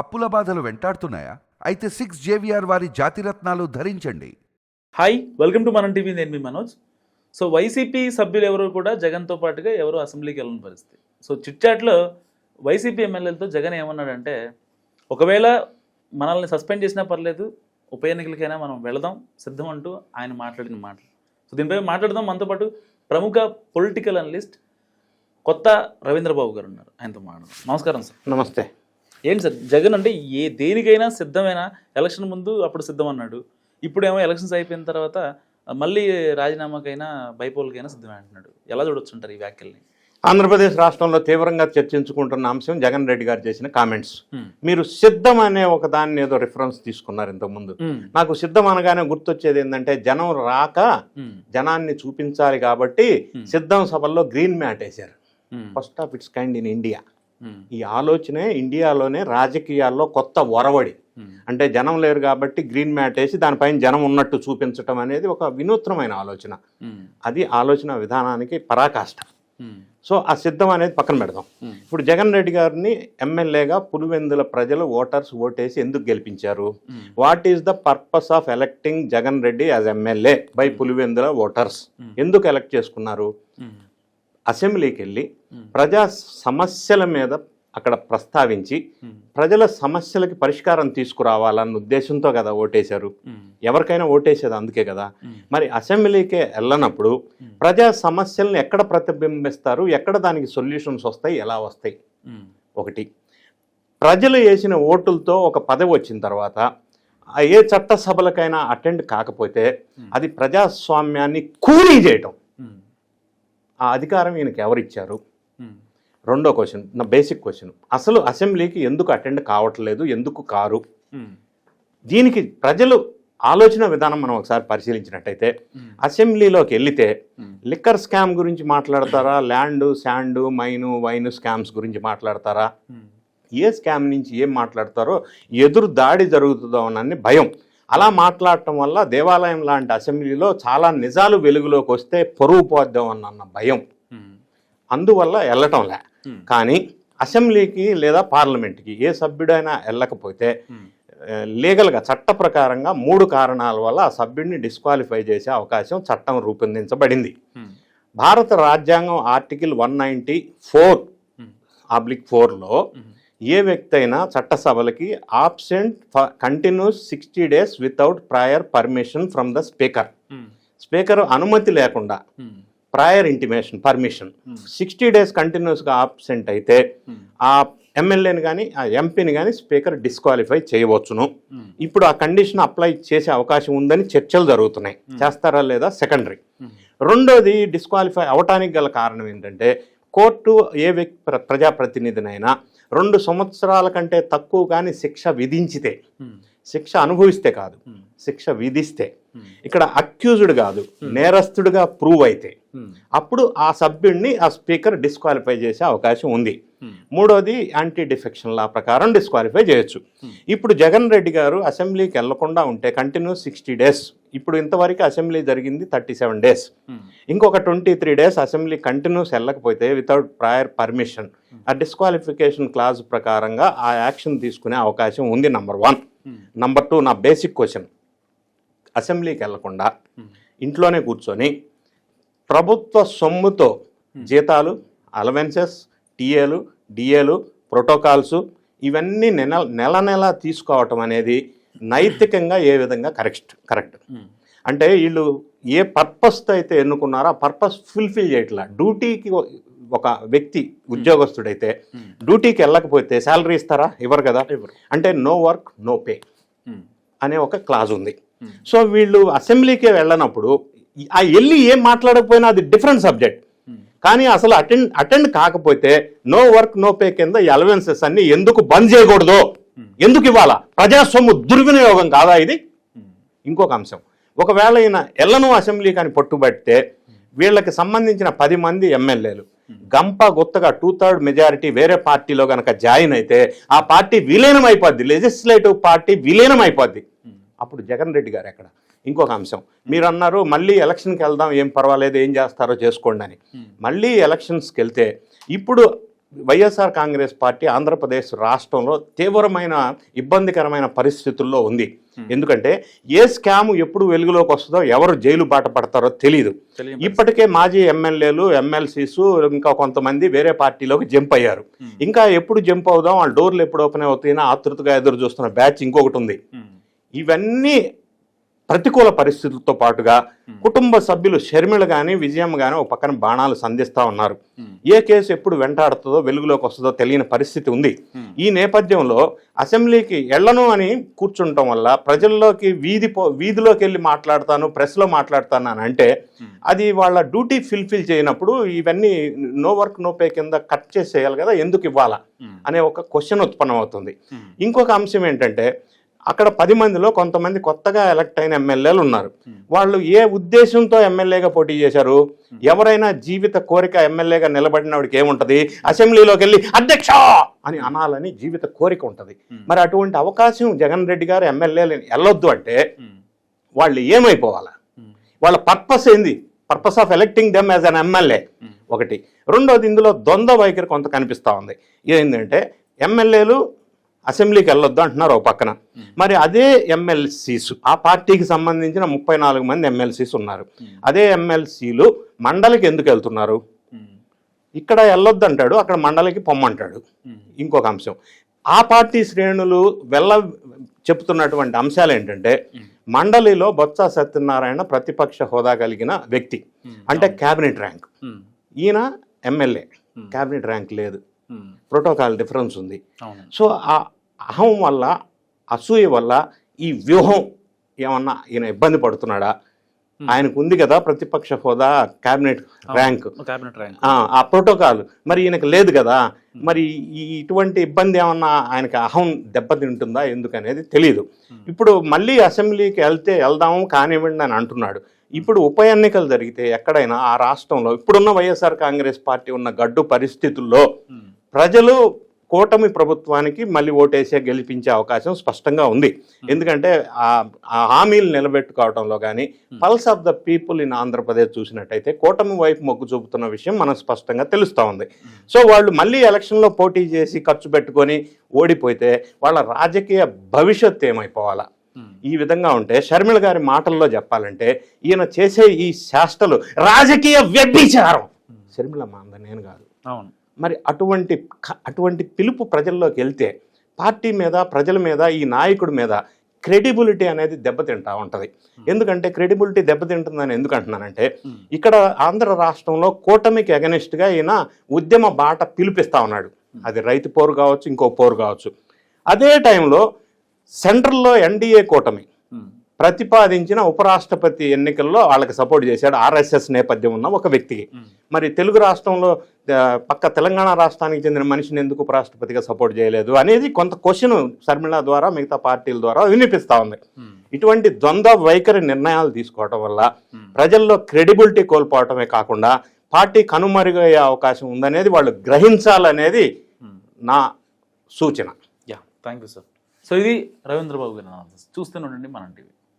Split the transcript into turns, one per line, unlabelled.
అప్పుల బాధలు వెంటాడుతున్నాయా? అయితే సిక్స్ జేవిఆర్ వారి జాతిరత్నాలు ధరించండి.
Hi welcome to Manam TV నేను మీ మనోజ్. సో వైసీపీ సభ్యులు ఎవరు కూడా జగన్తో పాటుగా ఎవరు అసెంబ్లీకి వెళ్ళని పరిస్థితి. సో చిట్చాట్లో వైసీపీ ఎమ్మెల్యేలతో జగన్ ఏమన్నాడంటే ఒకవేళ మనల్ని సస్పెండ్ చేసినా పర్లేదు ఉప ఎన్నికలకైనా మనం వెళదాం సిద్ధం అంటూ ఆయన మాట్లాడిన మాటలు సో దీనిపై మాట్లాడదాం. మనతో పాటు ప్రముఖ పొలిటికల్ అనలిస్ట్ కొత్త రవీంద్రబాబు గారు ఉన్నారు. ఆయనతో మాట్లాడదాం. నమస్కారం సార్
నమస్తే.
ఏంటి సార్? జగన్ అంటే ఏ దేనికైనా సిద్ధమేనా? ఎలక్షన్ ముందు అప్పుడు సిద్ధం అన్నాడు ఇప్పుడేమో ఎలక్షన్స్ అయిపోయిన తర్వాత మళ్ళీ రాజీనామాకైనా బైపోల్కైనా సిద్ధమే అంటున్నాడు. ఎలా చూడొచ్చుంటారు ఈ వ్యాఖ్యల్ని?
ఆంధ్రప్రదేశ్ రాష్ట్రంలో తీవ్రంగా చర్చించుకుంటున్న అంశం జగన్ రెడ్డి గారు చేసిన కామెంట్స్. మీరు సిద్ధం అనే ఒక దాన్ని ఏదో రిఫరెన్స్ తీసుకున్నారు ఇంతకుముందు. నాకు సిద్ధం అనగానే గుర్తొచ్చేది ఏంటంటే జనం రాక జనాన్ని చూపించాలి కాబట్టి. సిద్ధం సభల్లో గ్రీన్ మ్యాట్ వేశారు. First of its kind in India. ఈ ఆలోచనే ఇండియాలోనే రాజకీయాల్లో కొత్త ఒరవడి. అంటే జనం లేరు కాబట్టి గ్రీన్ మ్యాట్ వేసి దానిపైన జనం ఉన్నట్టు చూపించటం అనేది ఒక వినూత్నమైన ఆలోచన. అది ఆలోచన విధానానికి పరాకాష్ట. సో ఆ సిద్ధం అనేది పక్కన పెడదాం. ఇప్పుడు జగన్ రెడ్డి గారిని ఎమ్మెల్యేగా పులివెందుల ప్రజలు ఓటర్స్ ఓటేసి ఎందుకు గెలిపించారు? What is the purpose of electing Jagan Reddy as MLA by Pulivendula voters? ఎందుకు ఎలక్ట్ చేసుకున్నారు? అసెంబ్లీకి వెళ్ళి ప్రజా సమస్యల మీద అక్కడ ప్రస్తావించి ప్రజల సమస్యలకి పరిష్కారం తీసుకురావాలన్న ఉద్దేశంతో కదా ఓటేశారు. ఎవరికైనా ఓటేసేది అందుకే కదా. మరి అసెంబ్లీకే వెళ్ళనప్పుడు ప్రజా సమస్యలను ఎక్కడ ప్రతిబింబిస్తారు? ఎక్కడ దానికి సొల్యూషన్స్ వస్తాయి? ఎలా వస్తాయి? ఒకటి. ప్రజలు వేసిన ఓటులతో ఒక పదవి వచ్చిన తర్వాత ఏ చట్టసభలకైనా అటెండ్ కాకపోతే అది ప్రజాస్వామ్యాన్ని కూలీ చేయటం. ఆ అధికారం ఈయనకి ఎవరిచ్చారు రెండో క్వశ్చన్ నా బేసిక్ క్వశ్చన్ అసలు అసెంబ్లీకి ఎందుకు అటెండ్ కావట్లేదు? ఎందుకు కారు? దీనికి ప్రజలు ఆలోచన విధానం మనం ఒకసారి పరిశీలించినట్టయితే అసెంబ్లీలోకి వెళితే లిక్కర్ స్కామ్ గురించి మాట్లాడతారా? Land sand mine wine scams గురించి మాట్లాడతారా? ఏ స్కామ్ నుంచి ఏం మాట్లాడతారో ఎదురు దాడి జరుగుతుందోనని భయం. అలా మాట్లాడటం వల్ల దేవాలయం లాంటి అసెంబ్లీలో చాలా నిజాలు వెలుగులోకి వస్తే పొరుగు పోద్దామన్న భయం. అందువల్ల వెళ్ళటంలే కానీ అసెంబ్లీకి లేదా పార్లమెంట్కి ఏ సభ్యుడైనా వెళ్ళకపోతే లీగల్గా చట్ట ప్రకారంగా మూడు కారణాల వల్ల ఆ సభ్యుడిని డిస్క్వాలిఫై చేసే అవకాశం చట్టం రూపొందించబడింది. భారత రాజ్యాంగం article one ninety four oblique ఫోర్లో ఏ వ్యక్తి అయినా చట్టసభలకి absent continuous sixty days without prior permission from the speaker. Speaker అనుమతి లేకుండా prior intimation permission. Sixty days కంటిన్యూస్గా ఆబ్సెంట్ అయితే ఆ ఎమ్మెల్యేని కానీ ఆ ఎంపీని కానీ స్పీకర్ డిస్క్వాలిఫై చేయవచ్చును. ఇప్పుడు ఆ కండిషన్ అప్లై చేసే అవకాశం ఉందని చర్చలు జరుగుతున్నాయి. చేస్తారా లేదా సెకండరీ. రెండోది డిస్క్వాలిఫై అవటానికి గల కారణం ఏంటంటే కోర్టు ఏ వ్యక్తి ప్ర- ప్రజాప్రతినిధినైనా రెండు సంవత్సరాల కంటే తక్కువ కానీ శిక్ష విధించితే శిక్ష అనుభవిస్తే కాదు శిక్ష విధిస్తే ఇక్కడ అక్యూజ్డ్ కాదు నేరస్తుడిగా ప్రూవ్ అయితే అప్పుడు ఆ సభ్యుడిని ఆ స్పీకర్ డిస్క్వాలిఫై చేసే అవకాశం ఉంది. మూడోది యాంటీ డిఫెక్షన్ లా ప్రకారం డిస్క్వాలిఫై చేయొచ్చు. ఇప్పుడు జగన్ రెడ్డి గారు అసెంబ్లీకి వెళ్ళకుండా ఉంటే కంటిన్యూస్ సిక్స్టీ డేస్. ఇప్పుడు ఇంతవరకు అసెంబ్లీ జరిగింది థర్టీ సెవెన్ డేస్. ఇంకొక twenty three days assembly continuous వెళ్ళకపోతే వితౌట్ ప్రయర్ పర్మిషన్. ఆ డిస్క్వాలిఫికేషన్ క్లాజ్ ప్రకారంగా ఆ యాక్షన్ తీసుకునే అవకాశం ఉంది నంబర్ వన్. నంబర్ టూ నా బేసిక్ క్వశ్చన్. అసెంబ్లీకి వెళ్ళకుండా ఇంట్లోనే కూర్చొని ప్రభుత్వ సొమ్ముతో జీతాలు అలవెన్సెస్ టీఏలు డిఏలు ప్రోటోకాల్స్ ఇవన్నీ నెల నెల నెల తీసుకోవటం అనేది నైతికంగా ఏ విధంగా కరెక్ట్ కరెక్ట్. అంటే వీళ్ళు ఏ పర్పస్తో అయితే ఎన్నుకున్నారో ఆ పర్పస్ ఫుల్ఫిల్ చేయట్లా. డ్యూటీకి ఒక వ్యక్తి ఉద్యోగస్తుడైతే డ్యూటీకి వెళ్ళకపోతే శాలరీ ఇస్తారా? ఇవ్వరు కదా. అంటే నో వర్క్ నో పే అనే ఒక క్లాజ్ ఉంది. సో వీళ్ళు అసెంబ్లీకే వెళ్ళనప్పుడు ఆ వెళ్ళి ఏం మాట్లాడకపోయినా అది డిఫరెంట్ సబ్జెక్ట్. కానీ అసలు అటెండ్ అటెండ్ కాకపోతే నో వర్క్ నో పే కింద అలవెన్సెస్ అన్ని ఎందుకు బంద్ చేయకూడదు? ఎందుకు ఇవ్వాలా? ప్రజాస్వామ్య దుర్వినియోగం కాదా ఇది? ఇంకొక అంశం. ఒకవేళ ఈయన ఎల్లను అసెంబ్లీ కానీ పట్టుబడితే వీళ్ళకి సంబంధించిన పది మంది ఎమ్మెల్యేలు. గంప గుత్తగా టూ థర్డ్ మెజారిటీ వేరే పార్టీలో గనక జాయిన్ అయితే ఆ పార్టీ విలీనం అయిపోద్ది లెజిస్లేటివ్ పార్టీ విలీనం అయిపోద్ది అప్పుడు జగన్ రెడ్డి గారు ఎక్కడ? ఇంకొక అంశం. మీరు అన్నారు మళ్ళీ ఎలక్షన్కి వెళ్దాం ఏం పర్వాలేదు ఏం చేస్తారో చేసుకోండి అని. మళ్ళీ ఎలక్షన్స్కి వెళ్తే ఇప్పుడు వైఎస్ఆర్ కాంగ్రెస్ పార్టీ ఆంధ్రప్రదేశ్ రాష్ట్రంలో తీవ్రమైన ఇబ్బందికరమైన పరిస్థితుల్లో ఉంది. ఎందుకంటే ఏ స్కామ్ ఎప్పుడు వెలుగులోకి వస్తుందో ఎవరు జైలు బాట పడతారో తెలియదు ఇప్పటికే మాజీ ఎమ్మెల్యేలు ఎమ్మెల్సీస్ ఇంకా కొంతమంది వేరే పార్టీలోకి జంప్ అయ్యారు. ఇంకా ఎప్పుడు జంప్ అవుదాం వాళ్ళ డోర్లు ఎప్పుడు ఓపెన్ అవుతాయని ఆతృతగా ఎదురు చూస్తున్న బ్యాచ్ ఇంకొకటి ఉంది.
ఉమ్,
ఇవన్నీ ప్రతికూల పరిస్థితులతో పాటుగా కుటుంబ సభ్యులు షర్మిల కానీ విజయం కానీ ఒక పక్కన బాణాలు సంధిస్తూ ఉన్నారు. ఏ కేసు ఎప్పుడు వెంటాడుతుందో వెలుగులోకి వస్తుందో తెలియని పరిస్థితి ఉంది. ఈ నేపథ్యంలో అసెంబ్లీకి వెళ్ళను అని కూర్చుండటం వల్ల ప్రజల్లోకి వీధి వీధిలోకి వెళ్ళి మాట్లాడతాను ప్రెస్లో మాట్లాడతాను అని అంటే. అది వాళ్ళ డ్యూటీ ఫిల్ఫిల్ చేయనప్పుడు ఇవన్నీ నో వర్క్ నో పే కింద కట్ చేసేయాలి కదా ఎందుకు ఇవ్వాలా అనే ఒక క్వశ్చన్ ఉత్పన్నం అవుతుంది ఇంకొక అంశం ఏంటంటే అక్కడ పది మందిలో కొంతమంది కొత్తగా ఎలక్ట్ అయిన ఎమ్మెల్యేలు ఉన్నారు. వాళ్ళు ఏ ఉద్దేశంతో ఎమ్మెల్యేగా పోటీ చేశారు? ఎవరైనా జీవిత కోరిక ఎమ్మెల్యేగా నిలబడినవాడికి ఏముంటది? అసెంబ్లీలోకి వెళ్ళి అధ్యక్ష! అని అనాలని జీవిత కోరిక ఉంటుంది. మరి అటువంటి అవకాశం జగన్ రెడ్డి గారు ఎమ్మెల్యేలు వెళ్ళొద్దు అంటే వాళ్ళు ఏమైపోవాలా? వాళ్ళ పర్పస్ ఏంది? Purpose of electing them as an MLA ఒకటి. రెండోది ఇందులో ద్వంద్వ వైఖరి కొంత కనిపిస్తూ ఉంది. ఏంటంటే ఎమ్మెల్యేలు అసెంబ్లీకి వెళ్ళొద్దు అంటున్నారు ఒక పక్కన. మరి అదే ఎమ్మెల్సీస్ ఆ పార్టీకి సంబంధించిన ముప్పై నాలుగు మంది ఎమ్మెల్సీస్ ఉన్నారు. అదే ఎమ్మెల్సీలు మండలికి ఎందుకు వెళ్తున్నారు? ఇక్కడ వెళ్ళొద్దు అంటాడు అక్కడ మండలికి పొమ్మంటాడు. ఇంకొక అంశం. ఆ పార్టీ శ్రేణులు వెళ్ళ చెప్తున్నటువంటి అంశాలు ఏంటంటే మండలిలో బొత్స సత్యనారాయణ ప్రతిపక్ష హోదా కలిగిన వ్యక్తి అంటే క్యాబినెట్ ర్యాంక్. ఈయన ఎమ్మెల్యే. క్యాబినెట్ ర్యాంక్ లేదు. ప్రోటోకాల్ డిఫరెన్స్ ఉంది. సో ఆ అహం వల్ల అసూయ వల్ల ఈ వ్యూహం ఏమన్నా ఈయన ఇబ్బంది పడుతున్నాడా? ఆయనకు ఉంది కదా ప్రతిపక్ష హోదా క్యాబినెట్ ర్యాంక్. ఆ, ప్రోటోకాల్. మరి ఈయనకు లేదు కదా. మరి ఈ ఇటువంటి ఇబ్బంది ఏమన్నా ఆయనకి అహం దెబ్బతింటుందా ఎందుకు అనేది తెలియదు ఇప్పుడు మళ్ళీ అసెంబ్లీకి వెళ్తే వెళ్దాము కానివ్వండి అని అంటున్నాడు. ఇప్పుడు ఉప ఎన్నికలు జరిగితే ఎక్కడైనా ఆ రాష్ట్రంలో ఇప్పుడున్న వైఎస్ఆర్ కాంగ్రెస్ పార్టీ ఉన్న గడ్డు పరిస్థితుల్లో ప్రజలు కూటమి ప్రభుత్వానికి మళ్ళీ ఓటేసే గెలిపించే అవకాశం స్పష్టంగా ఉంది. ఎందుకంటే ఆ ఆ హామీలు నిలబెట్టుకోవడంలో కానీ pulse of the people in Andhra Pradesh చూసినట్టయితే కూటమి వైపు మొగ్గు చూపుతున్న విషయం మనకు స్పష్టంగా తెలుస్తూ ఉంది. సో వాళ్ళు మళ్ళీ ఎలక్షన్లో పోటీ చేసి ఖర్చు పెట్టుకొని ఓడిపోతే వాళ్ళ రాజకీయ భవిష్యత్తు ఏమైపోవాలా? ఈ విధంగా ఉంటే షర్మిల గారి మాటల్లో చెప్పాలంటే ఈయన చేసే ఈ శాస్త్రలు రాజకీయ వ్యభిచారం. షర్మిల మా అంద నేను కాదు.
అవును.
మరి అటువంటి అటువంటి పిలుపు ప్రజల్లోకి వెళ్తే పార్టీ మీద ప్రజల మీద ఈ నాయకుడి మీద క్రెడిబిలిటీ అనేది దెబ్బతింటా ఉంటుంది. ఎందుకంటే క్రెడిబిలిటీ దెబ్బతింటుందని ఎందుకు అంటున్నానంటే ఇక్కడ ఆంధ్ర రాష్ట్రంలో కూటమికి అగనిస్ట్గా ఈయన ఉద్యమ బాట పిలిపిస్తా ఉన్నాడు. అది రైతు పోరు కావచ్చు ఇంకో పోరు కావచ్చు. అదే టైంలో సెంట్రల్లో ఎన్డీఏ కూటమి ప్రతిపాదించిన ఉపరాష్ట్రపతి ఎన్నికల్లో వాళ్ళకి సపోర్ట్ చేశాడు ఆర్ఎస్ఎస్ నేపథ్యం ఉన్న ఒక వ్యక్తికి. మరి తెలుగు రాష్ట్రంలో పక్క తెలంగాణ రాష్ట్రానికి చెందిన మనిషిని ఎందుకు ఉపరాష్ట్రపతిగా సపోర్ట్ చేయలేదు అనేది కొంత క్వశ్చన్ శర్మిళ ద్వారా మిగతా పార్టీల ద్వారా వినిపిస్తా ఉంది. ఇటువంటి ద్వంద్వ వైఖరి నిర్ణయాలు తీసుకోవటం వల్ల. ప్రజల్లో క్రెడిబిలిటీ కోల్పోవటమే కాకుండా పార్టీ కనుమరుగయ్యే అవకాశం ఉందనేది వాళ్ళు గ్రహించాలనేది. నా సూచన.
Yeah thank you sir. So ఇది రవీంద్ర బాబు గారి చూస్తూనే ఉండండి మనం టీవీ.